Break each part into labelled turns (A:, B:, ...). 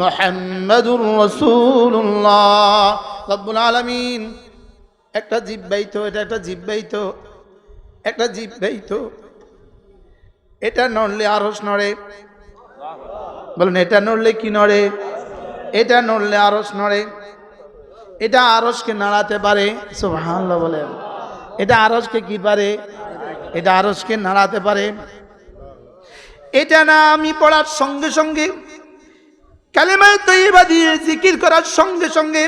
A: মোহাম্মদুর রসুল্লাহ রব্বুল আলমিন, একটা জিব্বাই তো এটা একটা জিব্বাই তো একটা জিব্বাই তো এটা নড়লে আরস নড়ে। বলেন, এটা নড়লে কি নড়ে? এটা নড়লে আরস নড়ে। এটা আরসকে নাড়াতে পারে, সুবহানাল্লাহ বলেন। এটা আরসকে কি পারে? এটা আরসকে নাড়াতে পারে। এটা না আমি পড়ার সঙ্গে সঙ্গে কালেমায় তৈবা দিয়ে জিকির করার সঙ্গে সঙ্গে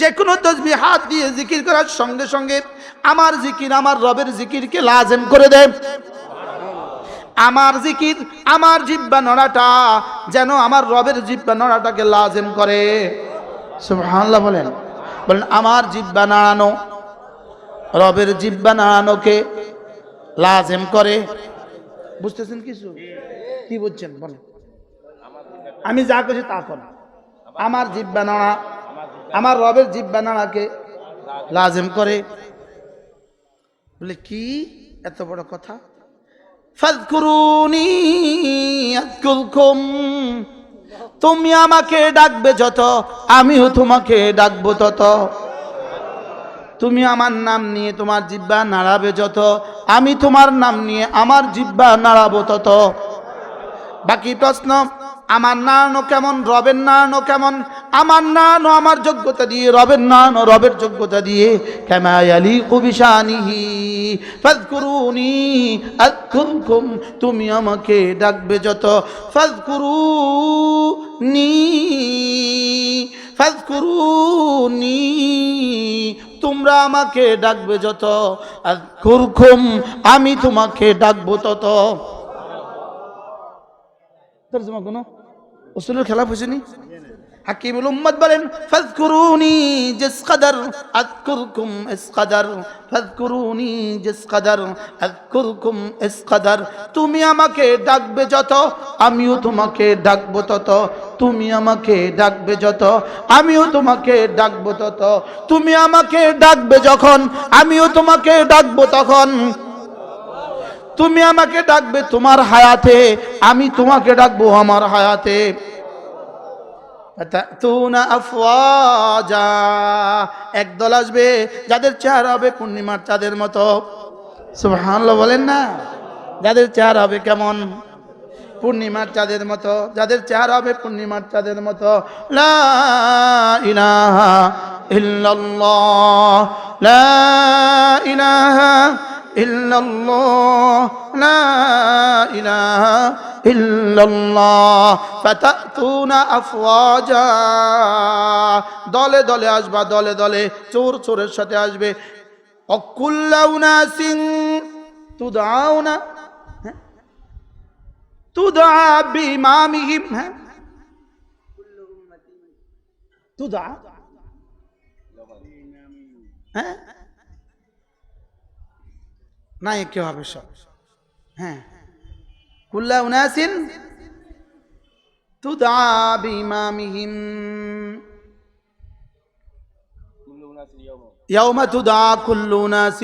A: যে কোনো তসবি হাত দিয়ে জিকির করার সঙ্গে সঙ্গে, আমার জিকির আমার রবের জিকিরকে লাজেম করে দেয়। আমার জিকির আমার জিব্বা নড়াটা যেন আমার রবের জিব্বা নড়াটাকে লাজেম করে। সুবহানাল্লাহ বলেন বলেন, আমার জিব্বা নাড়ানো রবের জিব্বা নাড়ানোকে লাজেম করে। বুঝতেছেন কিছু? কি বুঝছেন? বলেন। আমি যা করছি তা কর। আমার জিব্বা নাড়া আমার রবের জিব্বা নাড়াকে লাজেম করে। বলে, কি? এত বড় কথা? তুমি আমাকে ডাকবে যত, আমিও তোমাকে ডাকবো তত। তুমি আমার নাম নিয়ে তোমার জিব্বা নাড়াবে যত, আমি তোমার নাম নিয়ে আমার জিব্বা নাড়াবো তত। বাকি প্রশ্ন? আমার নানো কেমন, রবের নানো কেমন? আমার নানো আমার যোগ্যতা দিয়ে, রবের নানো রবের যোগ্যতা দিয়ে কেমায়ালি কবিশানিহি ফাজকুরুনি আযকুরকুম, তুমি আমাকে ডাকবে যত ফাজকুরুনি ফাজকুরুনি তোমরা আমাকে ডাকবে যত, আযকুরকুম, আমি তোমাকে ডাকবো তত। তর্জমা কোনো উসুলের খেলাফ হয়েছেনি হাকিমুল উম্মত বলেন ফাজকুরুনি জিস কদর আযকুরকুম ইস কদর ফাজকুরুনি জিস কদর আযকুরকুম ইস কদর তুমি আমাকে ডাকবে যত, আমিও তোমাকে ডাকবো তত। তুমি আমাকে ডাকবে যত, আমিও তোমাকে ডাকবো তত। তুমি আমাকে ডাকবে যখন, আমিও তোমাকে ডাকবো তখন। তুমি আমাকে ডাকবে তোমার হায়াতে, আমি তোমাকে ডাকবো আমার হায়াতে। একদল আসবে যাদের চেহারা হবে পূর্ণিমার চাঁদের মতো। সুবহানাল্লাহ বলেন না? যাদের চেহারা হবে কেমন? পূর্ণিমার চাঁদের মতো। যাদের চেহারা হবে পূর্ণিমার চাঁদের মতো। লা ইলাহা ইল্লাল্লাহ। লা ইলাহা ইল্লাল্লাহ, লা ইলাহা ইল্লাল্লাহ, ফাতাতুনা আফওয়াজা। দলে দলে আসবা, দলে দলে চোর চোরের সাথে আসবে। অকুল্লাউনাসিন তুদাউনা তুদা বিমামিহিম হ্যাঁ? তুদা হ্যাঁ? না কেউ হবে সব হ্যাঁ কুল্লা উনাসিন তুদা বিমামিহিম يوم تدعى كل ناس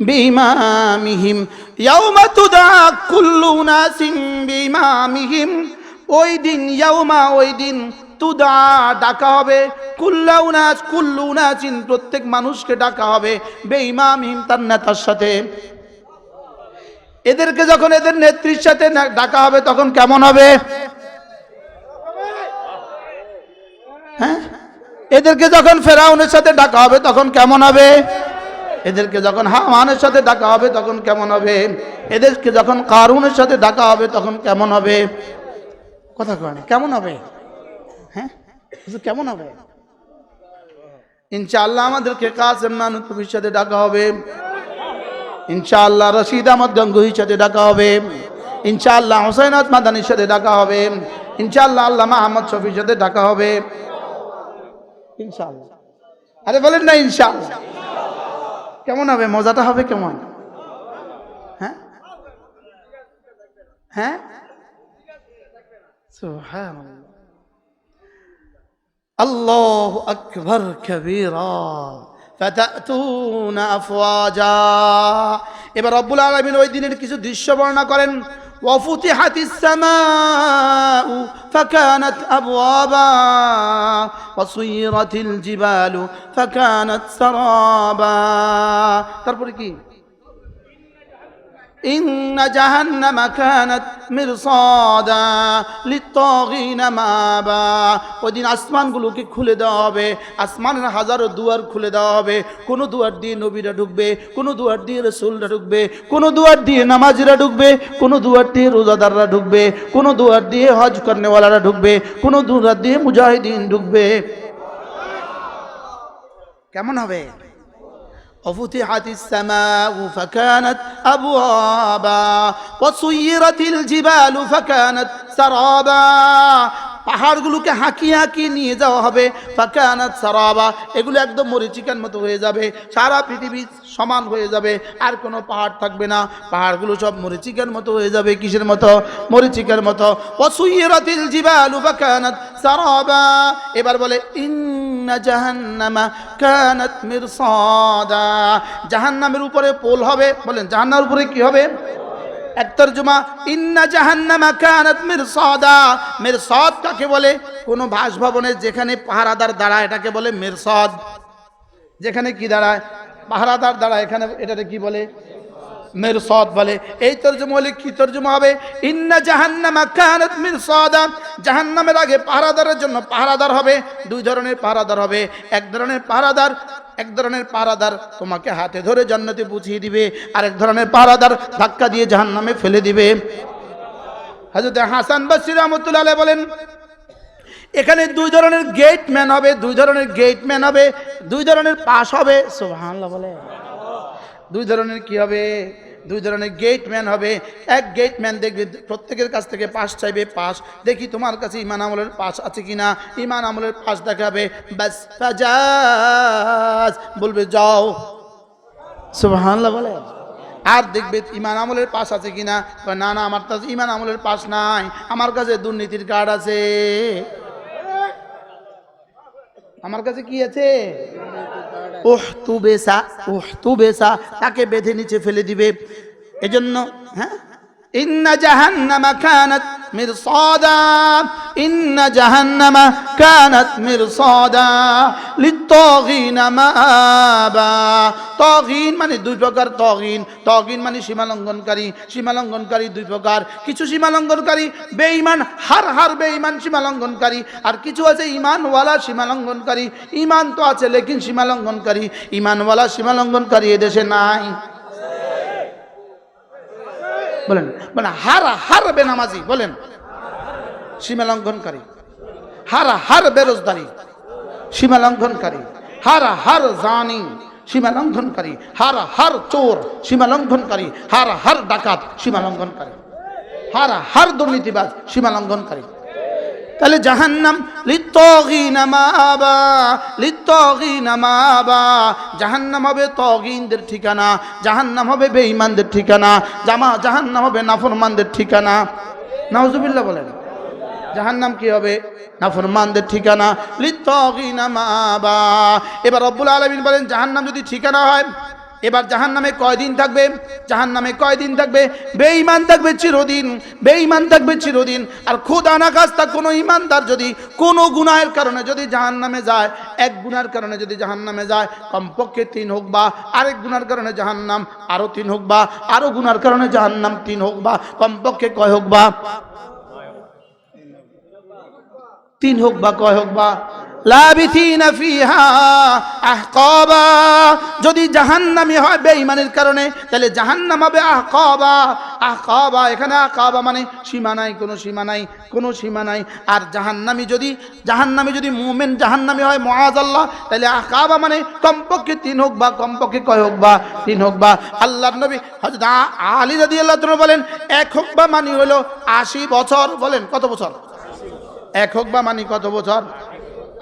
A: بإمامهم يوم تدعى كل ناس بإمامهم ওই দিন ইয়াউমা ওই দিন তুদা, ডাকা হবে। কুল্লাউনাস কুল্লুনাসিন প্রত্যেক মানুষকে ডাকা হবে। বেঈমামহিম তার নেতার সাথে। এদেরকে যখন এদের নেত্রীর সাথে ডাকা হবে, তখন কেমন হবে? হ্যাঁ? এদেরকে যখন ফেরাউনের সাথে ডাকা হবে, তখন কেমন হবে? এদেরকে যখন হামানের সাথে ডাকা হবে, তখন কেমন হবে? এদেরকে যখন কারুনের সাথে ডাকা হবে, তখন কেমন হবে? কথা কয় কেমন হবে? কেমন হবে? ইনশাআল্লাহ আমাদেরকে কাসেম তুমির সাথে ডাকা হবে। ইনশাআল্লাহ রশিদ আহমদ গঙ্গুহির সাথে ডাকা হবে। ইনশাআল্লাহ হোসেনাথ মাদানির সাথে ডাকা হবে। ইনশাআল্লাহ আল্লামা আহমদ শফির সাথে ডাকা হবে। ইনশাআল্লাহ। আরে বলেন না ইনশাআল্লাহ। কেমন হবে? মজাটা হবে কেমন? হ্যাঁ? হ্যাঁ? সুবহানাল্লাহ। الله أكبر كبيرا فتأتون أفواجا এবার রব্বুল আলমিন ওই দিনের কিছু দৃশ্য বর্ণনা করেন وفتحت السماء فكانت أبوابا وصيرت الجبال فكانت سرابا তারপরে কি إن جهنم كانت مرصادا للطاغين مابا ওইদিন আসমানগুলোকে খুলে দেওয়া হবে আসমানের হাজারো দুয়ার খুলে দেওয়া হবে কোনো দুয়ার দিয়ে নবীরা ঢুকবে কোনো দুয়ার দিয়ে রসুলরা ঢুকবে কোনো দুয়ার দিয়ে নামাজিরা ঢুকবে কোনো দুয়ার দিয়ে রোজাদাররা ঢুকবে কোনো দুয়ার দিয়ে হজ করনেওয়ালারা ঢুকবে কোনো দুয়ার দিয়ে মুজাহিদিন ঢুকবে কেমন হবে وفتحت السماء فكانت أبوابا وسيرت الجبال فكانت سرابا. পাহাড়গুলোকে হাঁকিয়ে হাঁকিয়ে নিয়ে যাওয়া হবে। ফাকানাত সারাবা, এগুলো একদম মরিচিকার মতো হয়ে যাবে। সারা পৃথিবী সমান হয়ে যাবে, আর কোনো পাহাড় থাকবে না। পাহাড়গুলো সব মরিচিকার মতো হয়ে যাবে, কিসের মতো? মরিচিকার মতো। ওয়াসুইরাতিল জিবালু ফাকানাত সারাবা, এবার বলে, ইন্না জাহান্নামা জাহান্নামের উপরে পোল হবে, বলেন জাহান্নামের উপরে কি হবে? এক তর্জমা, ইন্না জাহান্নামা কানাত মিরসাদা। মিরসাদ কাকে বলে? কোন বাসভবনে যেখানে পাহারাদার দাঁড়ায়, এটাকে বলে মিরসাদ। যেখানে কি দাঁড়ায়? পাহারাদার দাঁড়ায়, এখানে এটাকে কি বলে? মিরসাদ বলে। এই তর্জমা হলে কি তর্জমা হবে? ইন্না জাহান্নামা কানাত মিরসাদা। জাহান্নামের আগে পাহারাদারের জন্য পাহারাদার হবে, দুই ধরনের পাহারাদার হবে। এক ধরনের পাহারাদার এক ধরনের পাহারাদার তোমাকে হাতে ধরে জান্নাতে পৌঁছিয়ে দিবে, আর এক ধরনের পাহারাদার ধাক্কা দিয়ে জাহান নামে ফেলে দিবে। হাজরত হাসান বাসির রহমতুল্লাহ বলেন, এখানে দুই ধরনের গেটম্যান হবে, দুই ধরনের গেটম্যান হবে, দুই ধরনের পাশ হবে। সোহান বলে। দুই ধরনের কি হবে? দুই ধরনের গেটম্যান হবে। এক গেটম্যান দেখবে প্রত্যেকের কাছ থেকে পাস চাইবে পাস দেখি তোমার কাছে ইমান আমলের পাস আছে কি না ইমান আমলের পাস দেখাবে। ব্যাস বলবে যাও। সুবহানাল্লাহ বলে। আর দেখবে ইমান আমলের পাস আছে কিনা। কয়, না না আমার কাছে ইমান আমলের পাস নাই। আমার কাছে দুর্নীতির কার্ড আছে। আমার কাছে কি আছে? ওহ তু বেসা ওহতু বেসা তাকে বেঁধে নিচে ফেলে দিবে। এজন্য হ্যাঁ? ইন্না জাহান্নামা কানাত মিরসাদা, ইন্না জাহান্নামা কানাত মিরসাদা, লিত্তাগিনা মাআবা। তাগিন মানে দুই প্রকার তাগিন। তাগিন মানে সীমালঙ্ঘনকারী। সীমালঙ্ঘনকারী দুই প্রকার। কিছু সীমালঙ্ঘনকারী বেঈমান, হার হার বেঈমান সীমালঙ্ঘনকারী। আর কিছু আছে ইমানওয়ালা সীমালঙ্ঘনকারী। ইমান তো আছে, লেকিন সীমালঙ্ঘনকারী। ইমানওয়ালা সীমালঙ্ঘনকারী এদেশে নাই। বলেন মানে হারা, হার বেনামাজি, বলেন। সীমা লঙ্ঘনকারী। হারা, হার বেরোজগারি সীমা লঙ্ঘনকারী। হার হার জানি, সীমা লঙ্ঘনকারী। হার হার চোর, সীমা লঙ্ঘনকারী। হার হার ডাকাত, সীমা লঙ্ঘনকারী। হার হার দুর্নীতিবাজ, সীমা লঙ্ঘনকারী। তাহলে জাহান্নাম জাহান্নাম হবে তগিনদের ঠিকানা, জাহান্নাম হবে বেঈমানদের ঠিকানা, জামা জাহান্নাম হবে নাফরমানদের ঠিকানা। নাউজুবিল্লাহ বলেন। জাহান্নাম কি হবে? নাফরমানদের ঠিকানা, লিত্তগিনা মাবা এবার রব্বুল আলামিন বলেন, জাহান্নাম যদি ঠিকানা হয় এবার জাহান নামে কয়দিন থাকবে? জাহান নামে কয়দিন থাকবে? বেঈমান থাকবে চিরদিন, বেঈমান থাকবে চিরদিন। আর খুদ আনাকাস্তা কোনো ইমানদার যদি কোনো গুনাহের কারণে যদি জাহান নামে যায়, এক গুনার কারণে যদি জাহান নামে যায়, কমপক্ষে তিন হোক বা আরেক গুনার কারণে জাহান নাম আরও তিন হোক বা আরও গুনার কারণে জাহান নাম তিন হোক বা কমপক্ষে কয় হোক বা? তিন হোক বা কয় হোক বা? যদি জাহান্নামী হয় বেঈমানের কারণে, তাহলে জাহান্নাম হবে আহকাবা। আহকাবা, এখানে আহকাবা মানে সীমা নাই, কোনো সীমা নাই, কোনো সীমা নাই। আর জাহান্নামী যদি জাহান্নামী যদি মুমেন জাহান্নামী হয় মহাজ আল্লাহ, তাহলে আহকাবা মানে কমপক্ষে তিন হোক বা কমপক্ষে কয় হোক বা তিন হোক বা। আল্লাহর নবী হযরত আ- আলী রাদিয়াল্লাহু তাআলা বলেন, এক হোক বা মানি হলো আশি বছর। বলেন কত বছর? এক হোক বা মানি কত বছর?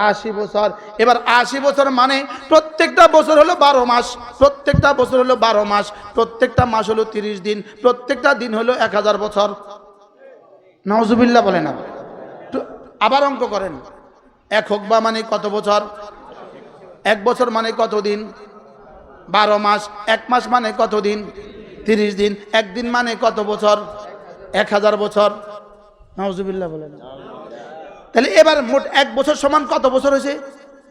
A: আশি বছর। এবার আশি বছর মানে প্রত্যেকটা বছর হলো বারো মাস। প্রত্যেকটা বছর হলো বারো মাস। প্রত্যেকটা মাস হলো তিরিশ দিন। প্রত্যেকটা দিন হলো এক হাজার বছর। নওজুবিল্লা বলে না আবার অঙ্ক করেন। এক হোক বা মানে কত বছর? এক বছর মানে কত দিন? বারো মাস। এক মাস মানে কত দিন? তিরিশ দিন। একদিন মানে কত বছর? এক হাজার বছর। নাউজুবিল্লাহ বলেন। তাহলে এবার মোট এক বছর সমান কত বছর হয়েছে?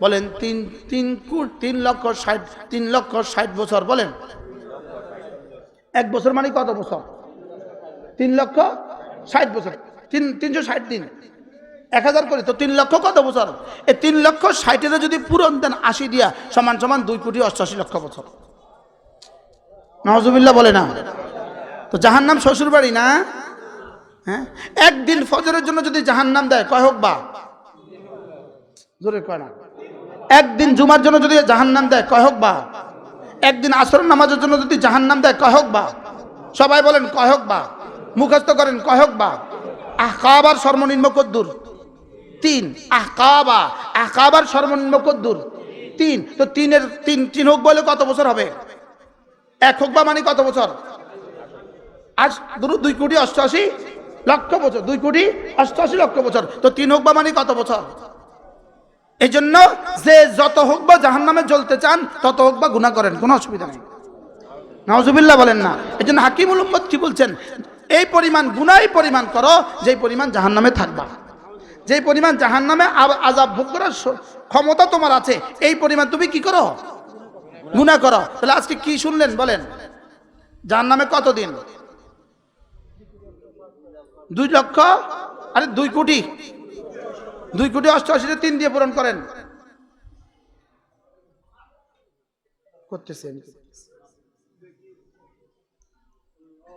A: বলেন, তিন তিন তিন লক্ষ ষাট, তিন লক্ষ ষাট বছর, বলেন। এক বছর মানে কত বছর? তিন লক্ষ ষাট বছর। তিন, তিনশো ষাট দিন। এক হাজার করে, তো তিন লক্ষ কত বছর? এই তিন লক্ষ ষাটের যদি পূরণ দেন আশি দিয়া, সমান সমান দুই কোটি অষ্টআশি লক্ষ বছর। নওয়াজুবিল্লাহ বলে না। তো জাহান নাম শ্বশুর বাড়ি না? হ্যাঁ? একদিন ফজরের জন্য যদি জাহান নাম দেয়, কয় হোক বা? জোরে কয় না। একদিন জুমার জন্য যদি জাহান নাম দেয়, কয় হোক বা? একদিন আসর নামাজের জন্য যদি জাহান নাম দেয়, কয় হোক বা? সবাই বলেন, কয় হোক বা? মুখস্থ করেন, কয় হোক বা? আহকাবার সর্বনিম্ন কদ্দুর। তিন, আহকাবা। আহকাবার সর্বনিম্ন কদ্দুর। তিন, তো তিনের, তিন তিন হোক বলে কত বছর হবে? এক হোক বা মানে কত বছর? আজ ধরো দুই কোটি অষ্টআশি? লক্ষ বছর, দুই কোটি অষ্টআশি লক্ষ বছর। তো তিন হোক বা মানে কত বছর? এই জন্য যে যত হোক বা জাহান নামে জ্বলতে চান, তত হোক বা গুণা করেন, কোনো অসুবিধা নেই। নওয়াজুবিল্লাহ বলেন না। এই জন্য হাকিমুল উম্মদ কি বলছেন? এই পরিমাণ গুনাই পরিমাণ করো, যেই পরিমাণ জাহান নামে থাকবা। যেই পরিমাণ জাহান নামে আজাব ভোগ করার ক্ষমতা তোমার আছে, এই পরিমাণ তুমি কি করো? গুণা করো। তাহলে আজকে কি শুনলেন বলেন? জাহান নামে কতদিন? দুই লক্ষ, আরে দুই কোটি। দুই কোটি অষ্টআশিতে তিন দিয়ে পূরণ করেন।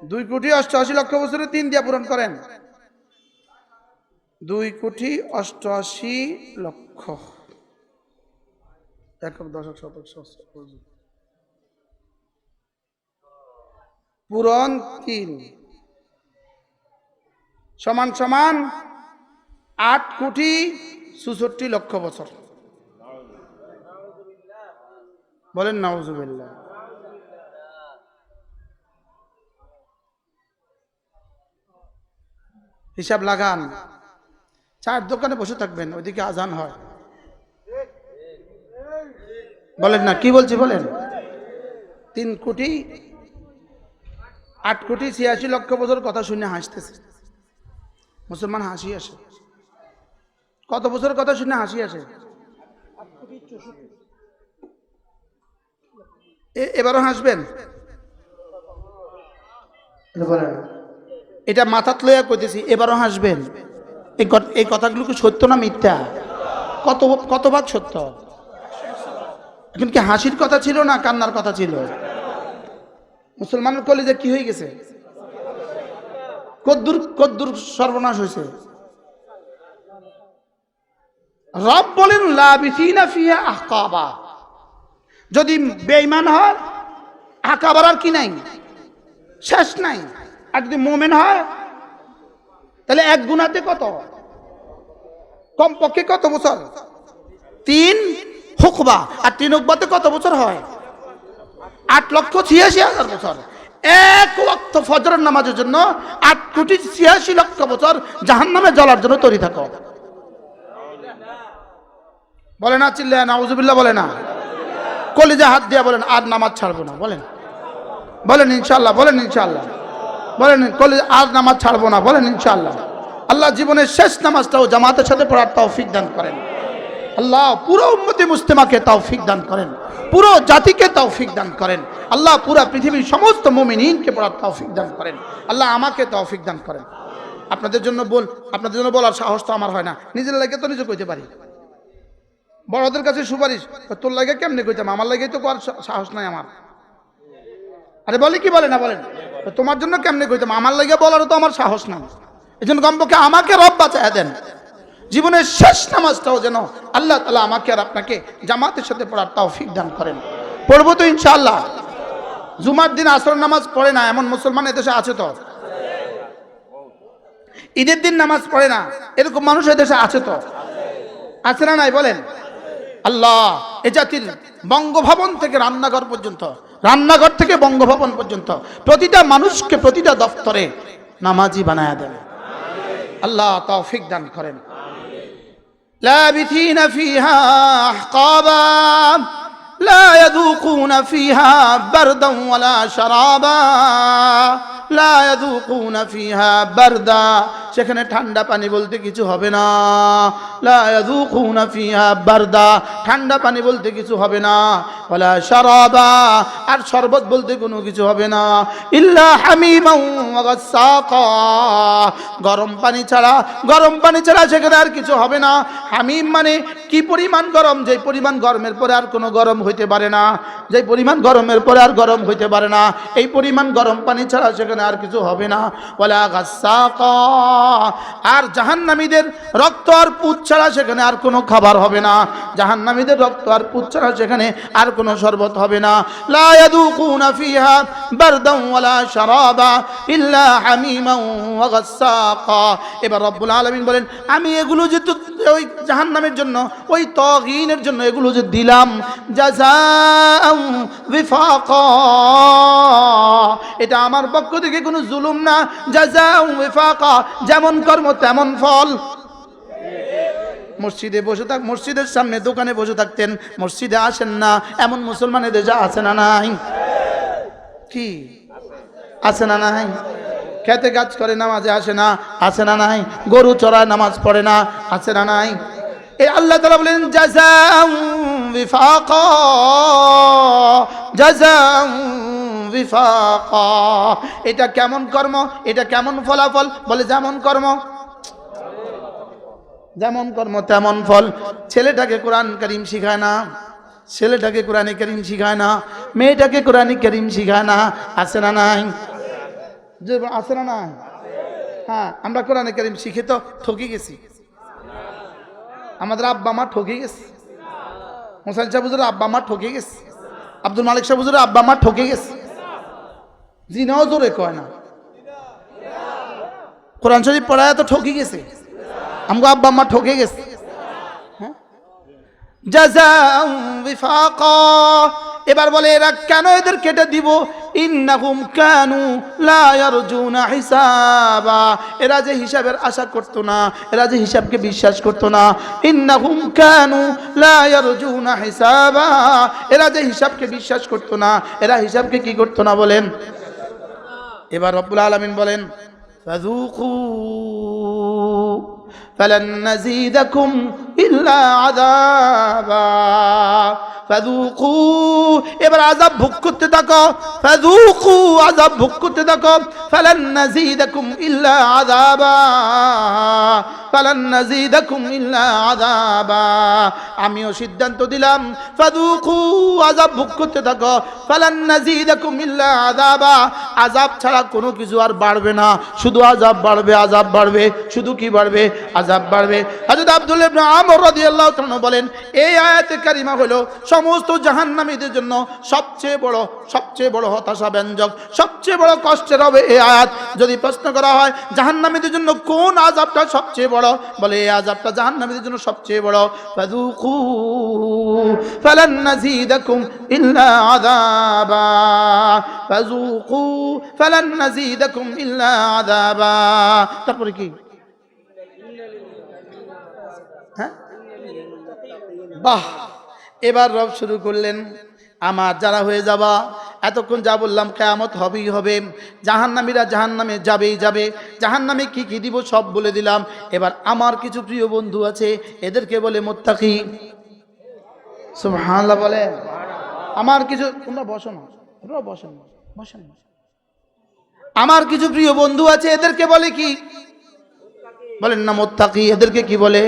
A: দুই কোটি অষ্টআশি লক্ষ বছরে তিন দিয়ে পূরণ করেন। দুই কোটি অষ্টআশি লক্ষ। একক দশক শতক পূরণ তিন। সমান সমান আট কোটি চৌষট্টি লক্ষ বছর। বলেন, নাউজুবিল্লাহ। হিসাব লাগান। চার দোকানে বসে থাকবেন, ওইদিকে আজান হয়। বলেন না, কি বলছি বলেন? তিন কোটি, আট কোটি ছিয়াশি লক্ষ বছর কথা শুনে হাসতেছে। মুসলমান হাসি আসে। কত বছর কথা শুনে হাসি আসে। এবারও হাসবেন? এটা। মাথাত লইয়া কইতেছি এবারও হাসবেন? এই এই কথাগুলো কি সত্য না মিথ্যা? কত কত ভাগ সত্য? এখন কি হাসির কথা ছিল না কান্নার কথা ছিল? মুসলমানের কলেজে কি হয়ে গেছে? কদ্দুর কদ্দুর সর্বনাশ হয়েছে। রব বলেন যদি বেঈমান হয়, আহকাবার আর কি নাই? শেষ নাই। আর যদি মোমেন হয়, তাহলে এক গুণাতে কত? কমপক্ষে কত বছর? তিন হুকবা। আর তিন হুকবাতে কত বছর হয়? আট লক্ষ ছিয়াশি হাজার বছর। এক ওয়াক্ত ফজরের নামাজের জন্য আট কোটি ছিয়াশি লক্ষ বছর জাহান নামে জ্বলার জন্য তৈরি থাকো। বলে না চিল্লা নাউজুবিল্লাহ বলে না। কলিজা হাত দিয়া বলেন, আর নামাজ ছাড়বো না, বলেন। বলেন ইনশাল্লাহ বলেন ইনশাল্লাহ বলেন, কলি, আর নামাজ ছাড়বো না, বলেন ইনশাল্লাহ আল্লাহ জীবনের শেষ নামাজটাও জামাতের সাথে পড়ার তৌফিক দান করেন। আল্লাহ পুরো উম্মতি মুস্তেমাকে তৌফিক দান করেন। পুরো জাতিকে তৌফিক দান করেন। আল্লাহ পুরা পৃথিবীর সমস্ত মুমিনিনকে পড়ার তৌফিক দান করেন। আল্লাহ আমাকে তৌফিক দান করেন। আপনাদের জন্য বল আপনাদের জন্য বলার সাহস তো আমার হয় না। নিজের লাগে তো নিজে কইতে পারি। বড়দের কাছে সুপারিশ তোর লাগে কেমনি কইতাম? আমার লাগে তো করার সাহস নাই আমার। আরে বলে কি বলে না বলেন তোমার জন্য কেমনি কইতাম? আমার লাগে বলারও তো আমার সাহস নাই। এই জন্য কমপক্ষে আমাকে রব বাঁচায় দেন। জীবনের শেষ নামাজটাও যেন আল্লাহ তালা আমাকে আর আপনাকে জামাতের সাথে পড়ার তৌফিক দান করেন। পড়ব তো ইনশাআল্লাহ। জুমার দিন আসর নামাজ পড়ে না, এমন মুসলমান এদেশে আছে তো? ঈদের দিন নামাজ পড়ে না, এরকম মানুষ এদেশে আছে তো? আছে না নাই বলেন? আল্লাহ, এ জাতির বঙ্গভবন থেকে রান্নাঘর পর্যন্ত, রান্নাঘর থেকে বঙ্গভবন পর্যন্ত প্রতিটা মানুষকে প্রতিটা দফতরে নামাজি বানায়া দেন আল্লাহ তৌফিক দান করেন। لابثين فيها أحقابا. لا يذوقون فيها بردا ولا شرابا لا يذوقون فيها بردا সেখানে ঠান্ডা পানি বলতে কিছু হবে না লা ইয়াযুকুনা ফিহা বারদা ঠান্ডা পানি বলতে কিছু হবে না ওয়ালা শারাবা আর শরবত বলতে কোনো কিছু হবে না ইল্লা হামিমান ওয়া গাসসাকা গরম পানি ছাড়া গরম পানি ছাড়া সেখানে আর কিছু হবে না হামিম মানে কি পরিমাণ গরম যে পরিমাণ গরমের পরে আর কোনো গরম হইতে পারে না। যে পরিমাণ গরমের পরে আর গরম হইতে পারে না। এই পরিমাণ গরম পানি ছাড়া সেখানে আর কিছু হবে না। গাসসাকা আর জাহান্নামীদের রক্ত আর পুত ছাড়া সেখানে আর কোনো খাবার হবে না। জাহান্নামীদের রক্ত আর পুত ছাড়া সেখানে আর কোনো শরবত হবে না। এবার রব্বুল আলামিন বলেন, আমি এগুলো যে তো- ওই জাহান্নামের জন্য, ওই তগিনের জন্য এগুলো যে দিলাম এটা আমার পক্ষ থেকে কোনো জুলুম না জাযাআন বিফাকা, যেমন কর্ম তেমন ফল। মসজিদে বসে থাক, মসজিদের সামনে দোকানে বসে থাকতেন, মসজিদে আসেন না, এমন মুসলমানের দেশে আছে না নাই? কি? আছে না নাই? খেতে কাজ করে, নামাজে আসে না আছে না নাই, গরু চড়ায় নামাজ পড়ে না আছে না নাই। এই আল্লাহ তালা বলেন এটা কেমন কর্ম? এটা কেমন ফলাফল? বলে, যেমন কর্ম। যেমন কর্ম, তেমন ফল। ছেলেটাকে কোরআন করিম শিখায় না, ছেলেটাকে কোরআনে করিম শিখায় না, মেয়েটাকে কোরআনে করিম শিখায় না আছে না নাই। যে আছে না নাই? হ্যাঁ আমরা কোরআনে করিম শিখে তো ঠকি গেছি। আমাদের আব্বা, মা ঠকে গেছে। মোসাইল শাহ হুজুরের আব্বা, মা ঠকে গেছে। আব্দুল মালিক শাহ হুজুরের আব্বা, মা ঠকে গেছে। জিনাও জোরে কয় না। কোরআন শরীফ পড়ায় তো ঠকি গেছে। আমগো আব্বা, মা ঠকে গেছে। হ্যাঁ? এবার বলে, এরা কেন এদের কেটে দিব? ইন্নাহুম কানু লা ইয়ারজুনা হিসাবা। এরা যে হিসাবের আশা করতো না, এরা যে হিসাবকে বিশ্বাস করতো না। ইন্নাহুম কানু লা ইয়ারজুনা হিসাবা। এরা যে হিসাবকে বিশ্বাস করতো না, এরা হিসাবকে কি করতো না বলেন? এবার রব্বুল আলামিন বলেন, ফাযুকু فلن نزيدكم إلا عذابا فذوقوا এবার আযাব ভোগ করতে থাকো ফাযুকু আযাব ভোগ করতে থাকো فلن نزيدكم إلا عذابا فلن نزيدكم إلا عذابا আমিও সিদ্ধান্ত দিলাম ফাযুকু আযাব ভোগ করতে থাকো فلن نزيدكم إلا عذابا আযাব ছাড়া কোনো কিছু আর বাড়বে না শুধু আযাব বাড়বে আযাব বাড়বে শুধু কি বাড়বে আযাব বাড়বে। হযরত আব্দুল আমর রাদিয়াল্লাহু তাআলা বলেন, এই আয়াতে কারিমা হলো সমস্ত জাহান্নামীদের জন্য সবচেয়ে বড় সবচেয়ে বড় হতাশা ব্যঞ্জক সবচেয়ে বড় কষ্টের হবে এই আয়াত। যদি প্রশ্ন করা হয়, জাহান্নামীদের জন্য কোন আযাবটা সবচেয়ে বড়? বলে, এই আযাবটা জাহান্নামীদের জন্য সবচেয়ে বড়। ফাযুকু ফালান নাযীদাকুম ইল্লা আযাবা। ফাযুকু ফালান নাযীদাকুম ইল্লা আযাবা। তারপরে কি? বাহ এবার রব শুরু করলেন। আমার যারা হয়ে যাবা এতক্ষণ যা বললাম কেয়ামত হবেই হবে। জাহান্নামীরা জাহান্নামে যাবেই যাবে। জাহান্নামে কি কি দিব সব বলে দিলাম। এবার আমার কিছু প্রিয় বন্ধু আছে এদেরকে বলে মোত্তাকি। সুবহানাল্লাহ বলে আমার কিছু তোমরা বসো না তোমরা বসেন না, না। আমার কিছু প্রিয় বন্ধু আছে এদেরকে বলে কি? বলেন না মোত্তাকি এদেরকে কি বলে?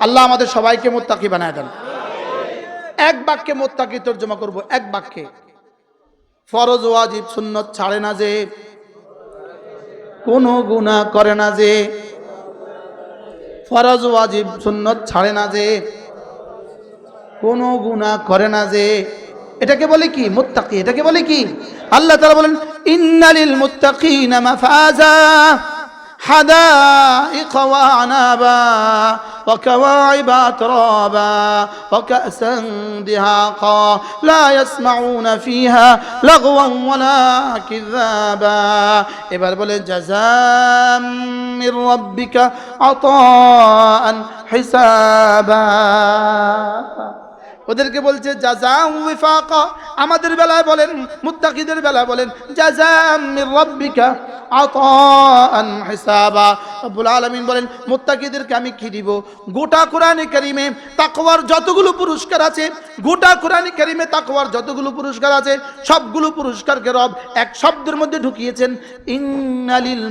A: আল্লাহ আমাদের সবাইকে মোত্তাকি বানায় দেন। এক বাক্যে মোত্তাকি তর্জমা করব, এক বাক্যে। ফরজ, ওয়াজিব, সুন্নত ছাড়ে না যে। কোনো গুনাহ করে না যে। ফরজ, ওয়াজিব, সুন্নত ছাড়ে না যে। কোনো গুনাহ করে না যে। এটাকে বলে কি? মুত্তাকি। এটাকে বলে কি? আল্লাহ তাআলা বলেন, ইন্নালিল মুত্তাকিনা মাফাজা। حدائق وعنابا وكواعب أترابا وكأسا دهاقا لا يسمعون فيها لغوا ولا كذابا এবার বলে جزاء من ربك عطاء حسابا ওদেরকে বলছে আমাদের বেলায় বলেন, মুত্তাকিদের বেলায় বলেন বলেন আমি কি দিব? গোটা কারিমে যতগুলো পুরস্কার আছে, গোটা যতগুলো পুরস্কার আছে, সবগুলো এক শব্দের মধ্যে ঢুকিয়েছেন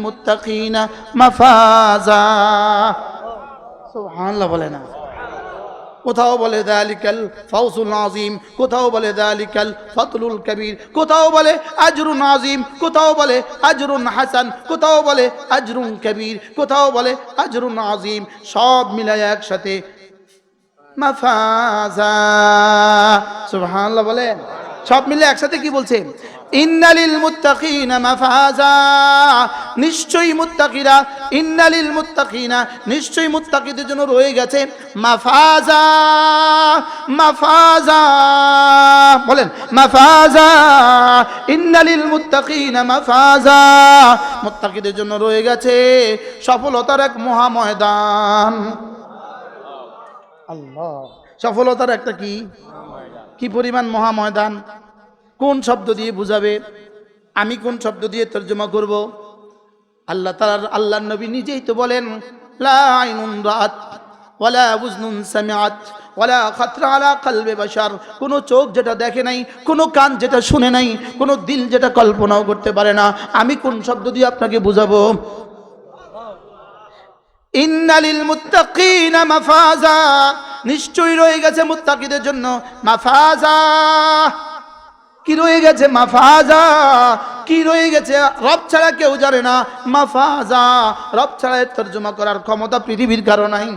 A: মুত্তাকিনা মাফাজা। বলে না। কোথাও বলে দালিকাল ফাউসুল নাজিম, কোথাও বলে দালিকাল ফতলুল কবির, কোথাও বলে আজরুন আজিম কোথাও বলে আজরুন হাসান, কোথাও বলে আজরুন কবির, কোথাও বলে আজরুন আজিম সব মিলায় একসাথে। মাফাজা, সুবহানাল্লাহ বলে সব মিলে একসাথে কি বলছে? ইন্নালিল মুত্তাকিনা মাফাজা। নিশ্চয়ই মুত্তাকিরা, ইন্নালিল মুত্তাকিনা, নিশ্চয়ই মুত্তাকিদের জন্য রয়ে গেছে মাফাজা। মাফাজা। বলেন, মাফাজা। ইন্নালিল মুত্তাকিনা মাফাজা। মুত্তাকিদের জন্য রয়ে গেছে সফলতার এক মহা ময়দান আল্লাহ। সফলতার একটা কি? কি পরিমাণ মহা ময়দান কোন শব্দ দিয়ে বুঝাবে? আমি কোন শব্দ দিয়ে তর্জমা করব? আল্লাহ তালার আল্লাহ নবী নিজেই তো বলেন রাত ওয়ালা উজনুন সামিআত ওয়ালা খাতরা আলা কলবে বাশার। কোনো চোখ যেটা দেখে নাই, কোনো কান যেটা শুনে নাই, কোনো দিল যেটা কল্পনাও করতে পারে না। আমি কোন শব্দ দিয়ে আপনাকে বুঝাবো? ইন্নালিল মুত্তাকিনা মাফাজা। নিশ্চয়ই রয়ে গেছে মুত্তাকিদের জন্য মাফাজা। কি রয়ে গেছে মাফাজা? কি রয়ে গেছে? রব ছাড়া কেউ জানে না। মাফাজা, রব ছাড়া তর্জমা করার ক্ষমতা পৃথিবীর কারও নাই।